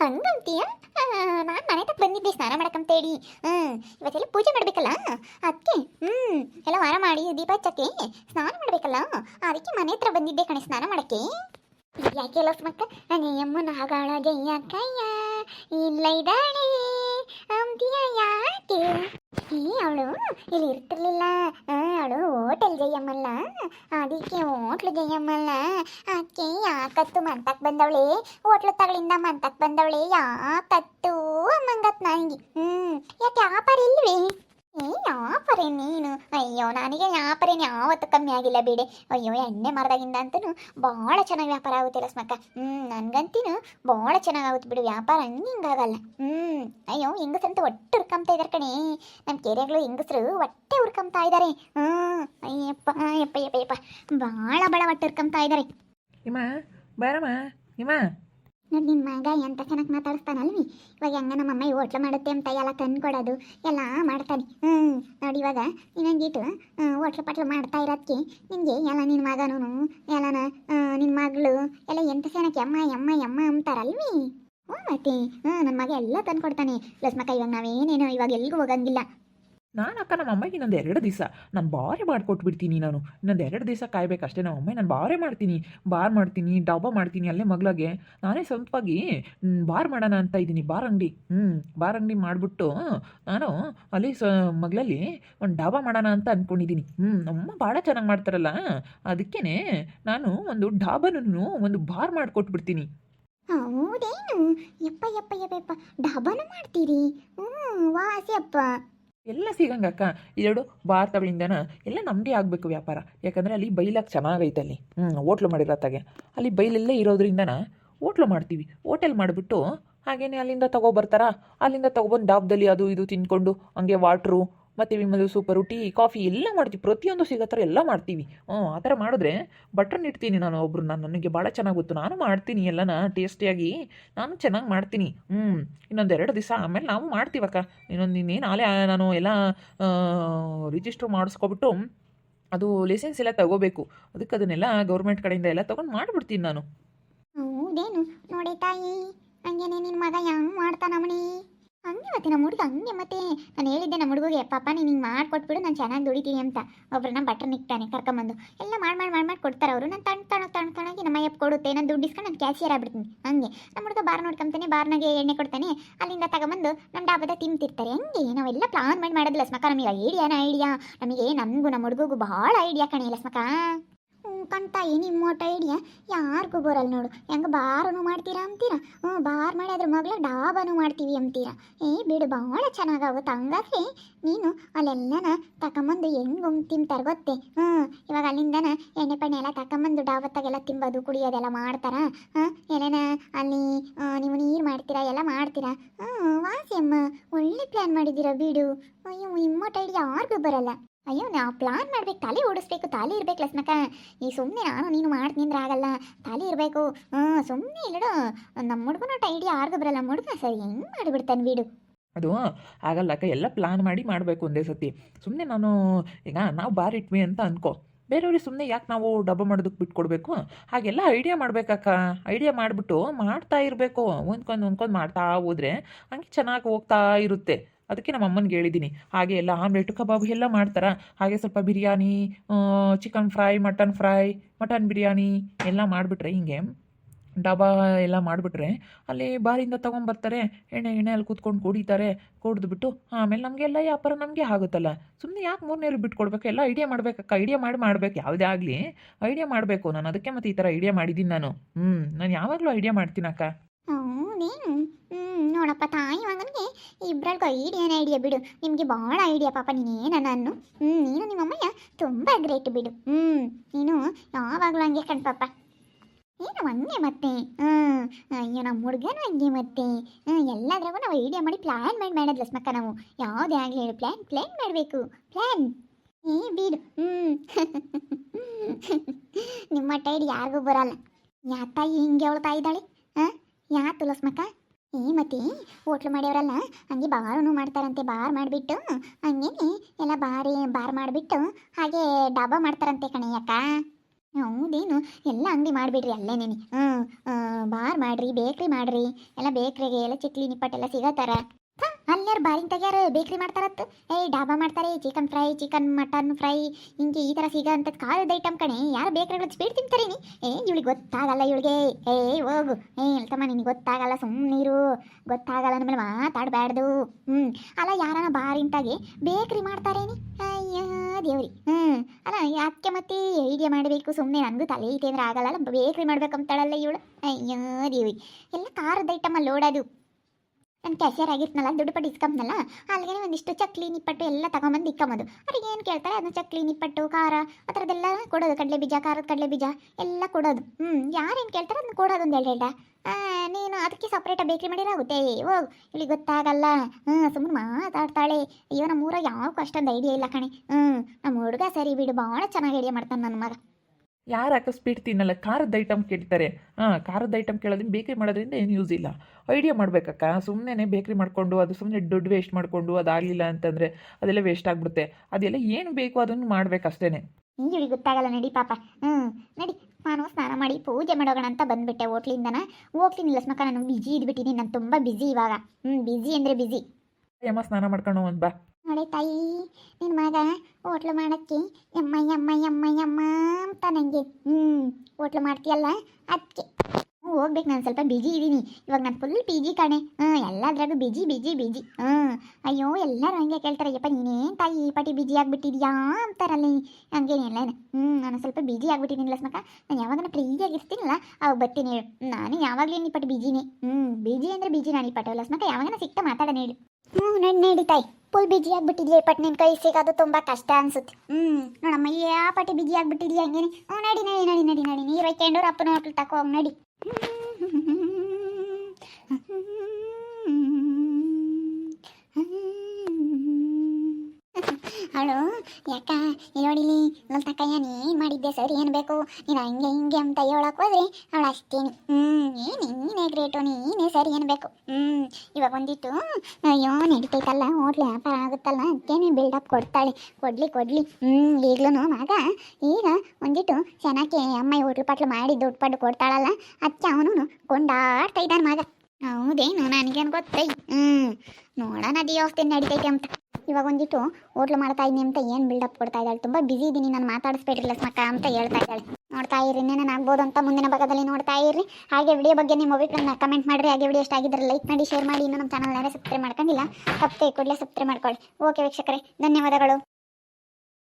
ಹಂಗಂತೀಯ? ನಾನು ಮನೆ ತಕ್ಕ ಬಂದಿದ್ದೆ, ಸ್ನಾನ ಮಾಡಕ್ಕಂತೇಳಿ. ಹ್ಞೂ ಇವತ್ತೆಲ್ಲ ಪೂಜೆ ಮಾಡಬೇಕಲ್ಲ? ಅದಕ್ಕೆ ಹ್ಞೂ ಎಲ್ಲ ವಾರ ಮಾಡಿ ದೀಪ ಹಚ್ಚಕ್ಕೆ ಸ್ನಾನ ಮಾಡಬೇಕಲ್ಲ? ಅದಕ್ಕೆ ಮನೆ ಹತ್ರ ಬಂದಿದ್ದೆ ಕಣೆ ಸ್ನಾನ ಮಾಡಕ್ಕೆ. ಯಾಕೆ ಲಕ್ಷ್ಮಕ್ಕ ಅಮ್ಮನ ಹಾಗಾಳ ಜಯ್ಯ ಕಯ್ಯ ಇಲ್ಲ ಇದ್ದಾಳೆ, ಅಂತೀಯ ಯಾಕೆ? ಅವಳು ಇಲ್ಲಿ ಇರ್ತಿರ್ಲಿಲ್ಲ. ಅವಳು ಹೋಟೆಲ್ ಜಯಮ್ಮಲ್ಲ. ಅದಕ್ಕೆ ಹೋಟ್ಲು ಜಯಮ್ಮಲ್ಲ. ಆಕೆ ಯಾಕತ್ತು ಮಂತಕ್ ಬಂದವಳೆ? ಹೋಟ್ಲು ತಗಳಿಂದ ಮಂತಕ್ ಬಂದವಳೆ. ಯಾಕತ್ತು? ಅಮ್ಮಂಗತ್ ನನಗೆ ಹ್ಮ್, ಯಾಕೆ ವ್ಯಾಪಾರ ಇಲ್ವೇ? ಏ ವ್ಯಾಪಾರ ನೀನು? ಅಯ್ಯೋ, ನನಗೆ ವ್ಯಾಪಾರೇನು ಯಾವತ್ತು ಕಮ್ಮಿ ಆಗಿಲ್ಲ ಬಿಡಿ. ಅಯ್ಯೋ, ಎಣ್ಣೆ ಮರದಾಗಿಂದ ಅಂತೂ ಭಾಳ ಚೆನ್ನಾಗಿ ವ್ಯಾಪಾರ ಆಗುತ್ತೆ ಲಸ್ಮಕ್ಕ ಹ್ಞೂ ನನಗಂತೂ ಭಾಳ ಚೆನ್ನಾಗಾಗುತ್ತೆ ಬಿಡು, ವ್ಯಾಪಾರ ಹಂಗೆ ಹಿಂಗಾಗಲ್ಲ ಹ್ಞೂ ಅಯ್ಯೋ, ಹೆಂಗಸ್ರಂತೂ ಒಟ್ಟು ಹುರ್ಕೊಂತ ಇದ್ದಾರೆ ಕಣೆ. ನಮ್ಮ ಕೆರೆಗಳು ಹೆಂಗಸ್ರು ಹೊಟ್ಟೆ ಹುರ್ಕೊಂತ ಇದ್ದಾರೆ ಹ್ಞೂ ಅಯ್ಯಪ್ಪ ಯಪ್ಪ ಯಪ್ಪ ಅಯ್ಯಪ್ಪ. ಭಾಳ ಭಾಳ ಹೊಟ್ಟೆ ಹುರ್ಕೊಂತ ಇದ್ದಾರೆ ಇಮ್ಮ ಬರಮ್ಮ ಇಮ್ಮ ನೋಡಿ ನಿನ್ನ ಮಗ ಎಂತ ಚೆನ್ನಾಗಿ ಮಾತಾಡಿಸ್ತಾನಲ್ವಿ? ಇವಾಗ ಹೆಂಗ ನಮ್ಮ ಅಮ್ಮ ಹೋಟ್ಲು ಮಾಡುತ್ತೆ ಅಂತ ಎಲ್ಲ ತಂದ್ಕೊಡೋದು ಎಲ್ಲ ಮಾಡ್ತಾನೆ. ಹ್ಞೂ ನೋಡಿ ಇವಾಗ ಇನ್ನೊಂದಿಟ್ಟು ಹೋಟ್ಲು ಪಟ್ಲು ಮಾಡ್ತಾ ಇರೋದಕ್ಕೆ ನಿನಗೆ ಎಲ್ಲ ನಿನ್ನ ಮಗನೂ ಎಲ್ಲನ ನಿನ್ನ ಮಗಳು, ಎಲ್ಲ ಎಂತ ಚೆನ್ನಾಗಿ ಅಮ್ಮ ಅಮ್ಮ ಅಮ್ಮ ಅಂತಾರಲ್ವಿ? ಹ್ಞೂ ಮತ್ತೆ ಹ್ಞೂ ನನ್ನ ಮಗ ಎಲ್ಲ ತಂದ್ಕೊಡ್ತಾನೆ. ಪ್ಲಸ್ ಮಕ್ಕ ಇವಾಗ ನಾವೇನೇನೋ ಇವಾಗ ಎಲ್ಲಿಗೂ ಹೋಗಂಗಿಲ್ಲ. ನಾನು ಅಕ್ಕ ನಮ್ಮ ಅಮ್ಮಗೆ ಇನ್ನೊಂದು ಎರಡು ದಿವಸ. ನಾನು ಬಾರೆ ಮಾಡಿಕೊಟ್ಬಿಡ್ತೀನಿ ನಾನು. ಇನ್ನೊಂದು ಎರಡು ದಿವಸ ಕಾಯಬೇಕಷ್ಟೇ ನಮ್ಮ ಅಮ್ಮ ನಾನು ಬಾರೆ ಮಾಡ್ತೀನಿ. ಬಾರ್ ಮಾಡ್ತೀನಿ ಡಬ್ಬ ಮಾಡ್ತೀನಿ ಅಲ್ಲೇ ಮಗಳಾಗೆ ನಾನೇ ಸ್ವಂತವಾಗಿ ಬಾರ್ ಮಾಡೋಣ ಅಂತ ಇದ್ದೀನಿ. ಬಾರ್ ಅಂಗಡಿ. ಹ್ಞೂ ಬಾರ್ ಅಂಗಡಿ ಮಾಡಿಬಿಟ್ಟು, ನಾನು ಅಲ್ಲಿ ಸ ಮಗಳಲ್ಲಿ ಒಂದು ಡಾಬಾ ಮಾಡೋಣ ಅಂತ ಅಂದ್ಕೊಂಡಿದ್ದೀನಿ ಹ್ಞೂ ನಮ್ಮಮ್ಮ ಭಾಳ ಚೆನ್ನಾಗಿ ಮಾಡ್ತಾರಲ್ಲ. ಅದಕ್ಕೇ ನಾನು ಒಂದು ಡಾಬಾನೂ ಒಂದು ಬಾರ್ ಮಾಡಿಕೊಟ್ಬಿಡ್ತೀನಿ. ಹೌದೇನು? ಯಪ್ಪ ಯಪ್ಪ ಯಪ್ಪ ಯಪ್ಪ. ಡಬ್ಬನು ಮಾಡ್ತೀರಿ? ಹ್ಞೂ ವಾಸಿಯಪ್ಪ ಎಲ್ಲ ಸಿಗಂಗಕ್ಕ ಇದೆರಡು ಭಾರತಗಳಿಂದ ಎಲ್ಲ ನಮ್ಮದೇ ಆಗಬೇಕು ವ್ಯಾಪಾರ. ಯಾಕಂದರೆ ಅಲ್ಲಿ ಬೈಲಾಗಿ ಚೆನ್ನಾಗೈತೆ ಅಲ್ಲಿ. ಹ್ಞೂ ಹೋಟ್ಲು ಮಾಡಿರೋತ್ತಾಗೆ ಅಲ್ಲಿ ಬೈಲೆಲ್ಲೇ ಇರೋದ್ರಿಂದನ ಓಟ್ಲು ಮಾಡ್ತೀವಿ. ಹೋಟೆಲ್ ಮಾಡಿಬಿಟ್ಟು ಹಾಗೇನೆ ಅಲ್ಲಿಂದ ತಗೊಬರ್ತಾರ ಅಲ್ಲಿಂದ ತಗೊಬಂದು ಡಾಬ್ದಲ್ಲಿ ಅದು ಇದು ತಿನ್ಕೊಂಡು ಹಂಗೆ ವಾಟ್ರು ಮತ್ತು ವಿಮಲ್ ಸೂಪರ್ ರೊಟ್ಟಿ ಕಾಫಿ ಎಲ್ಲ ಮಾಡ್ತೀವಿ. ಪ್ರತಿಯೊಂದು ಸಿಗೋ ಥರ ಎಲ್ಲ ಮಾಡ್ತೀವಿ. ಹ್ಞೂ, ಆ ಥರ ಮಾಡಿದ್ರೆ ಬಟ್ರನ್ ಇಡ್ತೀನಿ ನಾನು ಒಬ್ರು ನಾನು ನನಗೆ ಭಾಳ ಚೆನ್ನಾಗಿ ಗೊತ್ತು. ನಾನು ಮಾಡ್ತೀನಿ ಎಲ್ಲನ ಟೇಸ್ಟಿಯಾಗಿ. ನಾನು ಚೆನ್ನಾಗಿ ಮಾಡ್ತೀನಿ. ಹ್ಞೂ, ಇನ್ನೊಂದು ಎರಡು ದಿವಸ ಆಮೇಲೆ ನಾವು ಮಾಡ್ತೀವಕ್ಕ ಇನ್ನೊಂದು ಇನ್ನೇನು ಆಲೇ ನಾನು ಎಲ್ಲ ರಿಜಿಸ್ಟರ್ ಮಾಡಿಸ್ಕೊಬಿಟ್ಟು ಅದು ಲೈಸೆನ್ಸ್ ಎಲ್ಲ ತಗೋಬೇಕು. ಅದಕ್ಕೆ ಅದನ್ನೆಲ್ಲ ಗೌರ್ಮೆಂಟ್ ಕಡೆಯಿಂದ ಎಲ್ಲ ತೊಗೊಂಡು ಮಾಡಿಬಿಡ್ತೀನಿ ನಾನು. ಹೌದೇನು? ನೋಡಿ ತಾಯಿ, ಹಂಗೇನೆ ನಿನ್ನ ಮಗ ಯಾವ ಮಾಡ್ತಾನಮ್ಮಣಿ ಹಂಗೆ ಮತ್ತೆ ನಮ್ಮ ಹುಡುಗ ಹಂಗೆ ಮತ್ತೆ ನಾನು ಹೇಳಿದ್ದೆ ನಮ್ಮ ಹುಡುಗಿಗೆ, ಪಾಪ ನೀನು ಹಿಂಗೆ ಮಾಡ್ಕೊಟ್ಬಿಡು, ನಾನು ಚೆನ್ನಾಗಿ ದುಡಿತೀನಿ ಅಂತ. ಒಬ್ಬರನ್ನ ಬಟ್ರ್ ನಿಕ್ತಾನೆ ಕರ್ಕೊಂಬಂದು. ಎಲ್ಲ ಮಾಡಿ ಮಾಡಿ ಮಾಡಿ ಮಾಡಿ ಕೊಡ್ತಾರೆ ಅವರು. ನಾನು ತಣ್ಣ ತಣ್ಣ ತಣ್ಣ ತಣ್ಣಗೆ ನಮ್ಮ ಅಯ್ಯಪ್ಪ ಕೊಡುತ್ತೆ. ನಾನು ದುಡ್ಡು ಇಸ್ಕೊಂಡು ನಾನು ಕ್ಯಾಶಿಯರ್ ಆಗ್ಬಿಡ್ತೀನಿ. ಹಂಗೆ. ನಮ್ಮ ಹುಡುಗ ಬಾರ್ ನೋಡ್ಕೊಂತಾನೆ, ಬಾರ್ನಾಗೆ ಎಣ್ಣೆ ಕೊಡ್ತಾನೆ. ಅಲ್ಲಿಂದ ತಗೊಂಬಂದು ನಮ್ಮ ಡಾಬದ ತಿಂತಿರ್ತಾರೆ. ಹಂಗೆ ನಾವೆಲ್ಲ ಪ್ಲಾನ್ ಮಾಡಿ ಮಾಡೋದಿಲ್ಲ ಸ್ಮಕ ನಮಗೆ ಐಡಿಯಾನ ಐಡಿಯಾ ನಮಗೆ ನಮಗೂ ನಮ್ಮ ಹುಡುಗಗೂ ಭಾಳ ಐಡಿಯಾ ಕಣೆ ಇಲ್ಲ ಕಂತ ನಿಮ್ಮ ಮೋಟ ಐಡಿಯಾ ಯಾರಿಗೂ ಬರಲ್ಲ ನೋಡು. ಹೆಂಗ ಬಾರನು ಮಾಡ್ತೀರಾ ಅಂತೀರಾ? ಹ್ಞೂ, ಬಾರ್ ಮಾಡಿ ಅದ್ರ ಮಗಳ ಡಾಬಾನು ಮಾಡ್ತೀವಿ ಅಂತೀರಾ? ಏ, ಬಿಡು ಭಾಳ ಚೆನ್ನಾಗಾಗುತ್ತೆ ಹಂಗಾದ್ರೆ ನೀನು ಅಲ್ಲೆಲ್ಲನ ತಕೊಂಬಂದು ಹೆಂಗೆ ತಿಂತಾರೆ ಗೊತ್ತೆ? ಹ್ಞೂ, ಇವಾಗ ಅಲ್ಲಿಂದನ ಎಣ್ಣೆ ಪಣ್ಣೆ ಎಲ್ಲ ತಕೊಂಬಂದು ಡಾಬತ್ತಾಗೆಲ್ಲ ತಿಂಬೋದು, ಕುಡಿಯೋದೆಲ್ಲ ಮಾಡ್ತಾರಾ? ಹಾಂ ಅಲ್ಲಿ ನೀವು ನೀರು ಮಾಡ್ತೀರಾ, ಎಲ್ಲ ಮಾಡ್ತೀರಾ? ಹ್ಞೂ, ವಾಸಿ ಒಳ್ಳೆ ಪ್ಲ್ಯಾನ್ ಮಾಡಿದ್ದೀರಾ ಬಿಡು. ಅಯ್ಯೋ ಇಮ್ಮೊಟ್ಟು ಐಡಿಯಾ ಯಾರಿಗೂ ಬರಲ್ಲ. ಅಯ್ಯೋ, ನಾವು ಪ್ಲಾನ್ ಮಾಡ್ಬೇಕು. ತಲೆ ಓಡಿಸ್ಬೇಕು, ತಾಲಿ ಇರ್ಬೇಕು ಲಸ್ಮಕ ಈ ಸುಮ್ಮನೆ ನಾನು ನೀನು ಮಾಡ್ತೀನಿ ಅಂದ್ರೆ ಆಗಲ್ಲ. ತಲೆ ಇರಬೇಕು. ಹ್ಞೂ ಸುಮ್ಮನೆ ಇಲ್ಲಡು. ನಮ್ಮ ಹುಡುಗನ ಐಡಿಯಾ ಯಾರಿಗೂ ಬರಲ್ಲ. ಹುಡುಗ ಸರಿ ಹೆಂಗೆ ಮಾಡಿಬಿಡ್ತಾನೆ ಬಿಡು. ಅದು ಆಗಲ್ಲ ಅಕ್ಕ. ಎಲ್ಲ ಪ್ಲಾನ್ ಮಾಡಿ ಮಾಡಬೇಕು ಒಂದೇ ಸತಿ. ಸುಮ್ಮನೆ ನಾನು, ಈಗ ನಾವು ಬಾರ್ ಇಟ್ವಿ ಅಂತ ಅನ್ಕೋ. ಬೇರೆಯವ್ರಿಗೆ ಸುಮ್ಮನೆ ಯಾಕೆ ನಾವು ಡಬ್ಬ ಮಾಡೋದಕ್ಕೆ ಬಿಟ್ಕೊಡ್ಬೇಕು? ಹಾಗೆಲ್ಲ ಐಡಿಯಾ ಮಾಡ್ಬೇಕಕ್ಕ ಐಡಿಯಾ ಮಾಡಿಬಿಟ್ಟು ಮಾಡ್ತಾ ಇರಬೇಕು. ಒಂದ್ಕೊಂದು ಒಂದ್ಕೊಂದು ಮಾಡ್ತಾ ಹೋದ್ರೆ ಹಂಗೆ ಚೆನ್ನಾಗಿ ಹೋಗ್ತಾ ಇರುತ್ತೆ. ಅದಕ್ಕೆ ನಮ್ಮ ಅಮ್ಮನಿಗೆ ಹೇಳಿದ್ದೀನಿ, ಹಾಗೆ ಎಲ್ಲ ಆಮ್ಲೆಟ್, ಕಬಾಬ್ ಎಲ್ಲ ಮಾಡ್ತಾರೆ. ಹಾಗೆ ಸ್ವಲ್ಪ biryani chicken fry mutton fry mutton biryani ಎಲ್ಲ ಮಾಡಿಬಿಟ್ರೆ ಹಿಂಗೆ, ಡಾಬಾ ಎಲ್ಲ ಮಾಡಿಬಿಟ್ರೆ ಅಲ್ಲಿ ಬಾರಿಂದ ತೊಗೊಂಬರ್ತಾರೆ, ಎಣ್ಣೆ ಎಣ್ಣೆ ಅಲ್ಲಿ ಕೂತ್ಕೊಂಡು ಕುಡಿತಾರೆ, ಕುಡಿದ್ಬಿಟ್ಟು ಆಮೇಲೆ ನಮಗೆಲ್ಲ ವ್ಯಾಪಾರ ನಮಗೆ ಆಗುತ್ತಲ್ಲ. ಸುಮ್ಮನೆ ಯಾಕೆ ಮೂರನೇರು ಬಿಟ್ಕೊಡ್ಬೇಕು? ಎಲ್ಲ ಐಡಿಯಾ ಮಾಡ್ಬೇಕಕ್ಕ ಐಡಿಯಾ ಮಾಡಿ ಮಾಡ್ಬೇಕು, ಯಾವುದೇ ಆಗಲಿ. ಐಡಿಯಾ ಮಾಡಬೇಕು, ನಾನು ಅದಕ್ಕೆ ಮತ್ತೆ ಈ ಥರ ಐಡಿಯಾ ಮಾಡಿದ್ದೀನಿ ನಾನು. ಹ್ಞೂ ನಾನು ಯಾವಾಗಲೂ ಐಡಿಯಾ ಮಾಡ್ತೀನಕ್ಕ ಹ್ಞೂ ನೋಡಪ್ಪ ತಾಯಿ ಮಗನಿಗೆ ಇಬ್ಬರಿಗೂ ಐಡಿಯಾನ ಐಡಿಯಾ ಬಿಡು. ನಿಮಗೆ ಭಾಳ ಐಡಿಯಾ ಪಾಪ, ನೀನೇನ ನಾನು ಹ್ಞೂ ನೀನು ನಿಮ್ಮಮ್ಮಯ್ಯ ತುಂಬ ಗ್ರೇಟ್ ಬಿಡು. ಹ್ಞೂ ನೀನು ಯಾವಾಗಲೂ ಹಂಗೆ ಕಣ್ ಪಾಪ. ಏನು ಹಂಗೆ ಮತ್ತೆ? ಅಯ್ಯೋ, ನಮ್ಮ ಹುಡುಗನೂ ಹಂಗೆ ಮತ್ತೆ. ಎಲ್ಲದ್ರಾಗೂ ನಾವು ಐಡಿಯಾ ಮಾಡಿ ಪ್ಲ್ಯಾನ್ ಮಾಡಿ ಮಾಡೋದು ಲಸ್ಮಕ್ಕ ನಾವು. ಯಾವುದೇ ಆಗಲಿ ಹೇಳು ಪ್ಲ್ಯಾನ್ ಪ್ಲ್ಯಾನ್ ಮಾಡಬೇಕು. ಪ್ಲ್ಯಾನ್ ಏ, ಬಿಡು. ಹ್ಞೂ ನಿಮ್ಮ ಟೈಡ್ ಯಾರಿಗೂ ಬರಲ್ಲ. ಯಾ ತಾಯಿ ಹಿಂಗೆ ಅವಳು ಹಾಂ ಯಾ ತುಲಸ್ಮಕ್ಕ? ಏ ಮತಿ, ಹೋಟ್ಲು ಮಾಡ್ಯವ್ರಲ್ಲ, ಹಂಗೆ ಬಾರೂ ಮಾಡ್ತಾರಂತೆ, ಬಾರ್ ಮಾಡಿಬಿಟ್ಟು. ಹಂಗೇನೆ ಎಲ್ಲ ಬಾರಿ, ಬಾರ್ ಮಾಡಿಬಿಟ್ಟು ಹಾಗೆ ಡಾಬಾ ಮಾಡ್ತಾರಂತೆ ಕಣೆ ಅಕ್ಕ. ಹೌದೇನು, ಎಲ್ಲ ಅಂಗಡಿ ಮಾಡಿಬಿಡ್ರಿ ಅಲ್ಲೇ ನೀನು ಹ್ಞೂ ಬಾರ್ ಮಾಡಿರಿ, ಬೇಕ್ರಿ ಮಾಡಿರಿ. ಎಲ್ಲ ಬೇಕ್ರಿಗೆ ಎಲ್ಲ ಚಿಕ್ಲಿ ನಿಪ್ಪಟ್ಟೆಲ್ಲ ಸಿಗತ್ತಾರ. ಅಲ್ಲಾರು ಬಾರಿನ ತೆಗ್ಯಾರ ಬೇಕ್ರಿ ಮಾಡ್ತಾರತ್ತು ಏಯ್, ಡಾಬಾ ಮಾಡ್ತಾರೆ chicken fry chicken mutton fry ಹಿಂಗೆ ಈ ಥರ ಸಿಗೋ ಅಂಥದ್ದು ಕಾಲದ ಐಟಮ್ ಕಣೆ, ಯಾರು ಬೇಕ್ರಿಗಳು ಸ್ಪೀಡ್ ತಿಂತಾರೆ ನೀ? ಏ ಇವಳಿಗೆ ಗೊತ್ತಾಗಲ್ಲ ಇವಳಿಗೆ. ಏ ಹೋಗು. ಏ ಇಲ್ತಮ್ಮ ನಿನಗೆ ಗೊತ್ತಾಗಲ್ಲ ಸುಮ್ಮನಿರು ಗೊತ್ತಾಗಲ್ಲ ಅಂದಮೇಲೆ ಮಾತಾಡಬಾರ್ದು ಹ್ಞೂ ಅಲ್ಲ ಯಾರನ ಬಾರಿಂತಾಗೆ ಬೇಕ್ರಿ ಮಾಡ್ತಾರೇನಿ ಅಯ್ಯ, ದೇವ್ರಿ. ಹ್ಞೂ ಅಲ್ಲ ಯಾಕೆ ಮತ್ತೆ ಐಡಿಯಾ ಮಾಡಬೇಕು? ಸುಮ್ಮನೆ ನನಗೂ ತಲೆ ಐತೆ ಅಂದ್ರೆ ಆಗಲ್ಲ. ಬೇಕ್ರಿ ಮಾಡ್ಬೇಕಂತಾಳಲ್ಲ ಇವಳು. ಅಯ್ಯೋ, ದೇವ್ರಿ. ಎಲ್ಲ ಖಾರದ ಐಟಮ್ ಲೋಡೋದು ನಾನು ಕ್ಯಾಶಿಯರ್ ಆಗಿತ್ನಲ್ಲ ದುಡ್ಡು ಪಟ್ಟು ಇಸ್ಕೊಂಬನಲ್ಲ ಅಲ್ಲಿಗೆ ಒಂದಿಷ್ಟು ಚಕ್ಲಿ, ನಿಪ್ಪಟ್ಟು ಎಲ್ಲ ತಗೊಂಬಂದು ಇಕ್ಕಂಬೋದು. ಅವ್ರಿಗೆ ಏನು ಕೇಳ್ತಾರೆ ಅದನ್ನ ಚಕ್ಲಿ, ನಿಪ್ಪಟ್ಟು, ಖಾರ, ಆ ಥರದ್ದೆಲ್ಲ ಕೊಡೋದು ಕಡಲೆ ಬೀಜ ಖಾರದ ಕಡಲೆ ಬೀಜ ಎಲ್ಲ ಕೊಡೋದು. ಹ್ಞೂ ಯಾರೇನು ಕೇಳ್ತಾರೆ ಅದನ್ನ ಕೊಡೋದು ಒಂದು ಎರಡು ನೀನು ಅದಕ್ಕೆ ಸಪ್ರೇಟಾಗಿ ಬೇಕ್ರಿ ಮಾಡಿರಾಗುತ್ತೆ ಓ ಇಲ್ಲಿ ಗೊತ್ತಾಗಲ್ಲ. ಹ್ಞೂ ಸುಮ್ಮನೆ ಮಾತಾಡ್ತಾಳೆ. ಅಯ್ಯೋ ನಮ್ಮ ಊರಾಗ ಯಾವಕ್ಕೂ ಅಷ್ಟೊಂದು ಐಡಿಯಾ ಇಲ್ಲ ಕಣೆ. ಹ್ಞೂ ನಮ್ಮ ಹುಡುಗ ಸರಿ ಬಿಡು ಭಾಳ ಚೆನ್ನಾಗಿ ಐಡಿಯಾ ಮಾಡ್ತಾನೆ ನನ್ನ ಮಗ. ಯಾರು ಸ್ಪೀಡ್ ತಿನ್ನಲ್ಲ ಖಾರದ ಐಟಮ್ ಕೇಳ್ತಾರೆ. ಹಾಂ ಖಾರದ ಐಟಮ್ ಕೇಳೋದ್ರಿಂದ ಬೇಕ್ರಿ ಮಾಡೋದ್ರಿಂದ ಏನು ಯೂಸ್ ಇಲ್ಲ. ಐಡಿಯಾ ಮಾಡಬೇಕಕ್ಕ. ಸುಮ್ಮನೆ ಬೇಕ್ರಿ ಮಾಡಿಕೊಂಡು ಅದು ಸುಮ್ಮನೆ ದುಡ್ಡು ವೇಸ್ಟ್ ಮಾಡಿಕೊಂಡು ಅದಾಗಲಿಲ್ಲ ಅಂತಂದರೆ ಅದೆಲ್ಲ ವೇಸ್ಟ್ ಆಗಿಬಿಡುತ್ತೆ. ಅದೆಲ್ಲ ಏನು ಬೇಕು ಅದನ್ನು ಮಾಡಬೇಕಷ್ಟೇ ಹಿಂಗೆ ಗೊತ್ತಾಗಲ್ಲ ನಡಿ ಪಾಪ. ಹ್ಞೂ ನಡಿ. ನಾನು ಸ್ನಾನ ಮಾಡಿ ಪೂಜೆ ಮಾಡೋಣ ಅಂತ ಬಂದ್ಬಿಟ್ಟೆ ಹೋಟ್ಲಿಂದನ. ಹೋಗ್ತೀನಿ ಲಕ್ಷ್ಮಕ್ಕ ನಾನು ಬಿಜಿ ಇದ್ಬಿಟ್ಟಿನಿ. ನಾನು ತುಂಬ ಬಿಜಿ ಇವಾಗ. ಹ್ಞೂ ಬಿಜಿ ಅಂದರೆ ಬಿಜಿ ಅಮ್ಮ ಸ್ನಾನ ಮಾಡ್ಕೊಂಡು ಒಂದು ಬಾ. ನೋಡಿ ತಾಯಿ ನಿನ್ನ ಮಗ ಹೋಟ್ಲು ಮಾಡಕ್ಕೆ ಎಮ್ಮ ಯಮ್ಮ ಯಮ್ಮ ಎಮ್ಮ ಅಂತ ನನಗೆ ಹ್ಞೂ ಹೋಟ್ಲು ಮಾಡ್ತೀಯಲ್ಲ ಅದಕ್ಕೆ ಹೋಗ್ಬೇಕು, ನಾನು ಸ್ವಲ್ಪ ಬಿಜಿ ಇದ್ದೀನಿ ಇವಾಗ ನಾನು ಫುಲ್ ಪಿ ಜಿ ಕಣೆ. ಹಾಂ, ಎಲ್ಲದ್ರಾಗೂ ಬಿಜಿ ಬಿಜಿ ಬಿಜಿ ಹಾಂ, ಅಯ್ಯೋ, ಎಲ್ಲರೂ ಹಂಗೆ ಕೇಳ್ತಾರೆ ಯಪ್ಪ ನೀನೇನು ತಾಯಿ ಈ ಪಟಿ ಬಿಜಿ ಆಗ್ಬಿಟ್ಟಿದ್ಯಾ? ಅಂತಾರಲ್ಲಿ ಹಂಗೇನಿಲ್ಲ ಹ್ಞೂ ನಾನು ಸ್ವಲ್ಪ ಬಿಜಿ ಆಗಿಬಿಟ್ಟಿದ್ದೀನಿ ಲಸ್ಮಕ್ಕ. ನಾನು ಯಾವಾಗ ಫ್ರೀಯಾಗಿರ್ತೀನಲ್ಲ ಅವಾಗ ಬರ್ತೀನಿ ಹೇಳು. ನಾನು ಯಾವಾಗಲೂ ಈ ಪಟ್ಟು ಬಿಜಿನೇ ಹ್ಞೂ ಬಿಜಿ ಅಂದರೆ ಬಿಜಿ ನಾನು ಈ ಪಟ್ಟು ಲಸ್ಮಕ್ಕ ಯಾವಾಗ ಸಿಕ್ತಾ ಮಾತಾಡೋಣ ಹೇಳು. ಹ್ಞೂ, ನಡಿ ನಡಿ ತಾಯಿ. ಫುಲ್ ಬಿಜಿ ಆಗ್ಬಿಟ್ಟಿದ್ಯಾ ಪಟ್? ನಿನ್ನ ಕೈ ಸಿಗೋದು ತುಂಬಾ ಕಷ್ಟ ಅನ್ಸುತ್ತೆ. ಹ್ಮ್ ನೋಡಮ್ಮ ಯಾ ಪಟ್ಟಿ ಬಿಜಿ ಆಗ್ಬಿಟ್ಟಿದ್ಯಾ ಹಂಗೇನೆ? ಹ್ಞೂ, ನಡಿ ನಡಿ ನಡಿ ನಡಿ ನಡಿ. ನೀರು ಒಯ್ಕೊಂಡು ಅಪ್ಪನ ಹೋಟ್ಲು ತಕೋ ಹೋಗಿ, ನಡಿ. ಅವಳು ಯಾಕ? ನೋಡಿಲಿ ನನ್ನ ತಕ್ಕಯ್ಯ ನೀನು ಮಾಡಿದ್ದೆ ಸರಿ, ಏನು ಬೇಕು? ನೀನು ಹಂಗೆ ಹಿಂಗೆ ಅಂತ ಹೇಳಕ್ ಹೋದ್ರೆ ಅವಳು ಅಷ್ಟೇನು. ಹ್ಞೂ ನೀನೇ ಗ್ರೇಟು ನೀನೇ ಸರಿ ಅನ್ಬೇಕು ಹ್ಞೂ ಇವಾಗ ಒಂದಿಟ್ಟು ಅಯ್ಯೋ, ನಡೀತೈತಲ್ಲ, ಹೋಟ್ಲು ವ್ಯಾಪಾರ ಆಗುತ್ತಲ್ಲ, ಅದಕ್ಕೇನೆ ಬಿಲ್ಡಪ್ ಕೊಡ್ತಾಳೆ. ಕೊಡ್ಲಿ ಕೊಡ್ಲಿ. ಹ್ಞೂ ಈಗ್ಲೂ ಮಗ ಈಗ ಒಂದಿಟ್ಟು ಚೆನ್ನಾಗಿ ಅಮ್ಮ ಹೋಟ್ಲು ಪಟ್ಲು ಮಾಡಿ ದುಡ್ಡು ಪಡ್ಡು ಕೊಡ್ತಾಳಲ್ಲ, ಅದಕ್ಕೆ ಅವನು ಕೊಂಡಾಡ್ತಾ ಇದ್ದಾನೆ ಮಗ. ಹೌದೇನು? ನನಗೇನು ಗೊತ್ತೈ? ಹ್ಞೂ ನೋಡೋಣ, ಅದು ವ್ಯವಸ್ಥೆ ನಡೀತೈತೆ ಅಂತ. ಇವಾಗ ಒಂದಿಟ್ಟು ಹೋಟ್ಲು ಮಾಡ್ತಾ ಇದ್ದೀನಿ ಅಂತ ಏನು ಬಿಲ್ಡಪ್ ಕೊಡ್ತಾ ಇದ್ದಾಳೆ? ತುಂಬ ಬಿಸಿ ಇದ್ದೀನಿ ನಾನು ಮಾತಾಡಿಸ್ಬೇಡ್ರಿ ಲಸ್ಮಕ್ಕ ಅಂತ ಹೇಳ್ತಾ ಇದ್ದಾಳೆ. ನೋಡ್ತಾ ಇರಿ ನಾನು ಆಗ್ಬೋದು ಅಂತ ಮುಂದಿನ ಭಾಗದಲ್ಲಿ ನೋಡ್ತಾ ಇರಿ. ಹಾಗೆ ವಿಡಿಯೋ ಬಗ್ಗೆ ನಿಮ್ಮ ಅಭಿಪ್ರಾಯನ ಕಮೆಂಟ್ ಮಾಡಿರಿ. ಹಾಗೆ ವಿಡಿಯೋ ಇಷ್ಟ ಆಗಿದ್ದರೆ ಲೈಕ್ ಮಾಡಿ ಶೇರ್ ಮಾಡಿ. ಇನ್ನೂ ನಮ್ಮ ಚಾನಲ್ ಸಬ್ಸ್ಕ್ರೈಬ್ ಮಾಡ್ಕೊಂಡಿಲ್ಲ ತಪ್ಪೇ ಕೂಡಲೇ ಸಬ್ಸ್ಕ್ರೈಬ್ ಮಾಡ್ಕೊಳ್ಳಿ. ಓಕೆ ವೀಕ್ಷಕರೇ, ಧನ್ಯವಾದಗಳು.